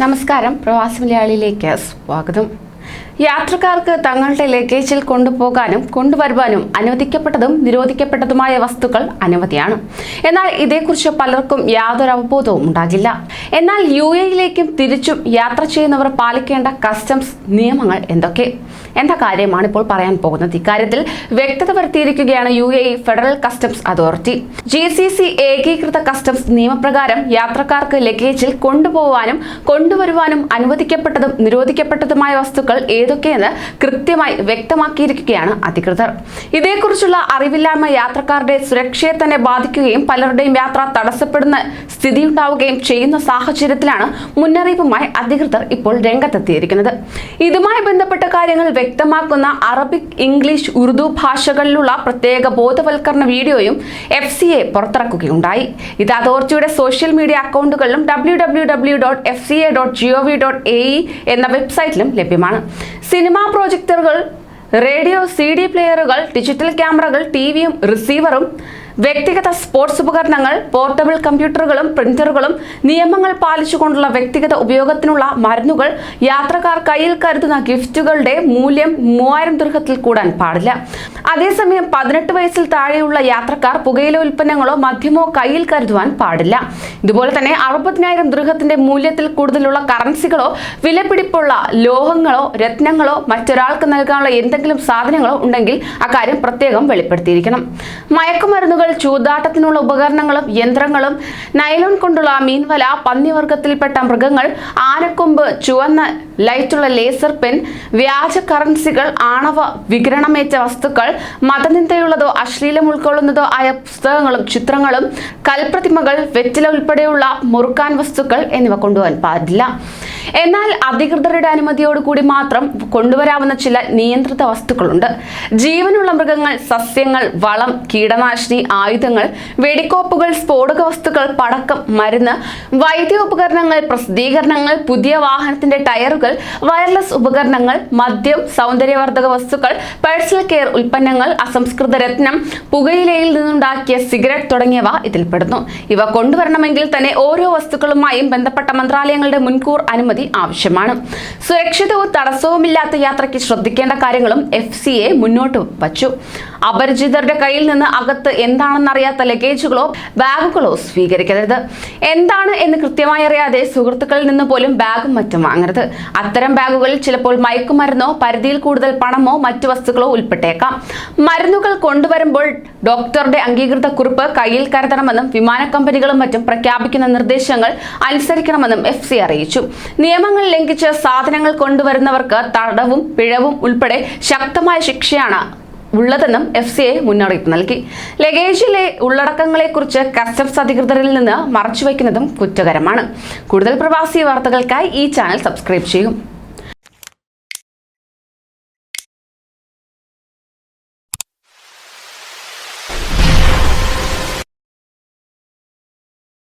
നമസ്കാരം. പ്രവാസി മലയാളിയിലേക്ക് സ്വാഗതം. യാത്രക്കാർക്ക് തങ്ങളുടെ ലഗേജിൽ കൊണ്ടുപോകാനും കൊണ്ടുവരുവാനും അനുവദിക്കപ്പെട്ടതും നിരോധിക്കപ്പെട്ടതുമായ വസ്തുക്കൾ അനവധിയാണ്. എന്നാൽ ഇതേക്കുറിച്ച് പലർക്കും യാതൊരു അവബോധവും ഉണ്ടാകില്ല. എന്നാൽ യു എയിലേക്കും തിരിച്ചും യാത്ര ചെയ്യുന്നവർ പാലിക്കേണ്ട കസ്റ്റംസ് നിയമങ്ങൾ എന്തൊക്കെ? എന്ന കാര്യമാണ് ഇപ്പോൾ പറയാൻ പോകുന്നത്? ഇക്കാര്യത്തിൽ വ്യക്തത വരുത്തിയിരിക്കുകയാണ് U A federal customs authority. G C C ഏകീകൃത കസ്റ്റംസ് നിയമപ്രകാരം യാത്രക്കാർക്ക് ലഗേജിൽ കൊണ്ടുപോകാനും കൊണ്ടുവരുവാനും അനുവദിക്കപ്പെട്ടതും നിരോധിക്കപ്പെട്ടതുമായ വസ്തുക്കൾ ഏതൊക്കെയെന്ന് കൃത്യമായി വ്യക്തമാക്കിയിരിക്കുകയാണ് അധികൃതർ. ഇതേക്കുറിച്ചുള്ള അറിവില്ലായ്മ യാത്രക്കാരുടെ സുരക്ഷയെ തന്നെ ബാധിക്കുകയും പലരുടെയും യാത്ര തടസ്സപ്പെടുന്ന സ്ഥിതിയുണ്ടാവുകയും ചെയ്യുന്ന സാഹചര്യത്തിലാണ് മുന്നറിയിപ്പുമായി അധികൃതർ ഇപ്പോൾ രംഗത്തെത്തിയിരിക്കുന്നത്. ഇതുമായി ബന്ധപ്പെട്ട കാര്യങ്ങൾ വ്യക്തമാക്കുന്ന അറബിക് ഇംഗ്ലീഷ് ഉറുദു ഭാഷകളിലുള്ള പ്രത്യേക ബോധവൽക്കരണ വീഡിയോയും എഫ് സി എ പുറത്തിറക്കുകയുണ്ടായി. ഇത് അതോറിറ്റിയുടെ social media അക്കൗണ്ടുകളിലും W W W dot F C A dot G O V dot A E എന്ന വെബ്സൈറ്റിലും ലഭ്യമാണ്. സിനിമാ പ്രൊജക്ടറുകൾ റേഡിയോ സി ഡി പ്ലെയറുകൾ ഡിജിറ്റൽ ക്യാമറകൾ ടി വിയും റിസീവറും വ്യക്തിഗത സ്പോർട്സ് ഉപകരണങ്ങൾ പോർട്ടബിൾ കമ്പ്യൂട്ടറുകളും പ്രിന്ററുകളും നിയമങ്ങൾ പാലിച്ചുകൊണ്ടുള്ള വ്യക്തിഗത ഉപയോഗത്തിനുള്ള മരുന്നുകൾ യാത്രക്കാർ കയ്യിൽ കരുതുന്ന ഗിഫ്റ്റുകളുടെ മൂല്യം മൂവായിരം ദുർഹത്തിൽ കൂടാൻ പാടില്ല. അതേസമയം പതിനെട്ട് വയസ്സിൽ താഴെയുള്ള യാത്രക്കാർ പുകയില ഉൽപ്പന്നങ്ങളോ മദ്യമോ കയ്യിൽ കരുതുവാൻ പാടില്ല. ഇതുപോലെ തന്നെ അറുപതിനായിരം ദൃഹത്തിന്റെ മൂല്യത്തിൽ കൂടുതലുള്ള കറൻസികളോ വിലപിടിപ്പുള്ള ലോഹങ്ങളോ രത്നങ്ങളോ മറ്റൊരാൾക്ക് നൽകാനുള്ള എന്തെങ്കിലും സാധനങ്ങളോ ഉണ്ടെങ്കിൽ അക്കാര്യം പ്രത്യേകം വെളിപ്പെടുത്തിയിരിക്കണം. മയക്കുമരുന്നുകൾ ചൂതാട്ടത്തിനുള്ള ഉപകരണങ്ങളും യന്ത്രങ്ങളും നൈലോൺ കൊണ്ടുള്ള മീൻവല പന്നിവർഗത്തിൽപ്പെട്ട മൃഗങ്ങൾ ആനക്കൊമ്പ് ചുവന്ന ലൈറ്റുള്ള ലേസർ പെൻ വ്യാജ കറൻസികൾ ആണവ വികരണമേറ്റ വസ്തുക്കൾ മതനിന്ദയുള്ളതോ അശ്ലീലം ഉൾക്കൊള്ളുന്നതോ ആയ പുസ്തകങ്ങളും ചിത്രങ്ങളും കൽപ്രതിമകൾ വെറ്റില ഉൾപ്പെടെയുള്ള മുറുക്കാൻ വസ്തുക്കൾ എന്നിവ കൊണ്ടുപോകാൻ പാടില്ല. എന്നാൽ അധികൃതരുടെ അനുമതിയോടുകൂടി മാത്രം കൊണ്ടുവരാവുന്ന ചില നിയന്ത്രിത വസ്തുക്കളുണ്ട്. ജീവനുള്ള മൃഗങ്ങൾ സസ്യങ്ങൾ വളം കീടനാശിനി ആയുധങ്ങൾ വെടിക്കോപ്പുകൾ സ്ഫോടക വസ്തുക്കൾ പടക്കം മരുന്ന് വൈദ്യ ഉപകരണങ്ങൾ പ്രസിദ്ധീകരണങ്ങൾ പുതിയ വാഹനത്തിന്റെ ടയറുകൾ വയർലെസ് ഉപകരണങ്ങൾ മദ്യം സൗന്ദര്യവർദ്ധക വസ്തുക്കൾ പേഴ്സണൽ കെയർ ഉൽപ്പന്നങ്ങൾ അസംസ്കൃത രത്നം പുകയിലയിൽ നിന്നുണ്ടാക്കിയ സിഗരറ്റ് തുടങ്ങിയവ ഇതിൽപ്പെടുന്നു. ഇവ കൊണ്ടുവരണമെങ്കിൽ തന്നെ ഓരോ വസ്തുക്കളുമായും ബന്ധപ്പെട്ട മന്ത്രാലയങ്ങളുടെ മുൻകൂർ അനുമതി ആവശ്യമാണ്. സുരക്ഷിതവും തടസ്സവുമില്ലാത്ത യാത്രയ്ക്ക് ശ്രദ്ധിക്കേണ്ട കാര്യങ്ങളും എഫ് മുന്നോട്ട് വച്ചു. അപരിചിതരുടെ കയ്യിൽ നിന്ന് അകത്ത് എന്താണെന്നറിയാത്ത ലഗേജുകളോ ബാഗുകളോ സ്വീകരിക്കരുത്. എന്താണ് എന്ന് കൃത്യമായി അറിയാതെ സുഹൃത്തുക്കളിൽ നിന്ന് പോലും ബാഗും മറ്റും വാങ്ങരുത്. അത്തരം ബാഗുകളിൽ ചിലപ്പോൾ മയക്കുമരുന്നോ പരിധിയിൽ കൂടുതൽ പണമോ മറ്റു വസ്തുക്കളോ ഉൾപ്പെട്ടേക്കാം. മരുന്നുകൾ കൊണ്ടുവരുമ്പോൾ ഡോക്ടറുടെ അംഗീകൃത കുറിപ്പ് കയ്യിൽ കരുതണമെന്നും വിമാന കമ്പനികളും മറ്റും പ്രഖ്യാപിക്കുന്ന നിർദ്ദേശങ്ങൾ അനുസരിക്കണമെന്നും എഫ് സി അറിയിച്ചു. നിയമങ്ങൾ ലംഘിച്ച് സാധനങ്ങൾ കൊണ്ടുവരുന്നവർക്ക് തടവും പിഴവും ഉൾപ്പെടെ ശക്തമായ ശിക്ഷയാണ് ഉള്ളതെന്നും എഫ് സി ഐ മുന്നറിയിപ്പ് നൽകി. ലഗേജിലെ ഉള്ളടക്കങ്ങളെക്കുറിച്ച് കസ്റ്റംസ് അധികൃതരിൽ നിന്ന് മറച്ചുവെക്കുന്നതും കുറ്റകരമാണ്. കൂടുതൽ പ്രവാസി വാർത്തകൾക്കായി ഈ ചാനൽ സബ്സ്ക്രൈബ് ചെയ്യും.